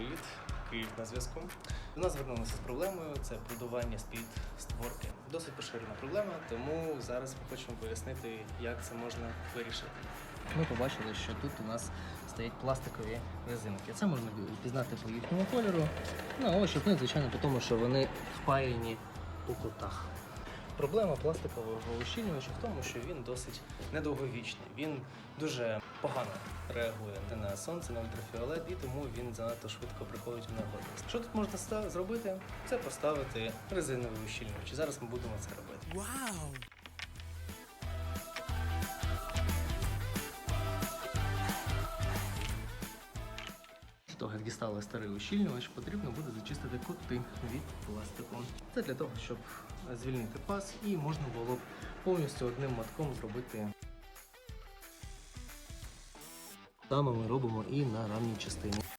привіт! Київ на зв'язку. До нас звернулися з проблемою це продування з-під створки. Досить поширена проблема, тому зараз ми хочемо пояснити, як це можна вирішити. Ми побачили, що тут у нас стоять пластикові резинки. Це можна впізнати по їхньому кольору. На ощупь, ну звичайно, по тому, що вони впаяні у кутах. Проблема пластикового ущільнювача в тому, що він досить недовговічний. Він дуже погано реагує на сонце, на ультрафіолет, і тому він занадто швидко приходить у негодність. Що тут можна зробити? Це поставити резиновий ущільнювач. Зараз ми будемо це робити. Вау! Того, як дістали старий ущільнювач, потрібно буде зачистити кути від пластику. Це для того, щоб звільнити паз і можна було б повністю одним матком зробити. Саме ми робимо і на ранній частині.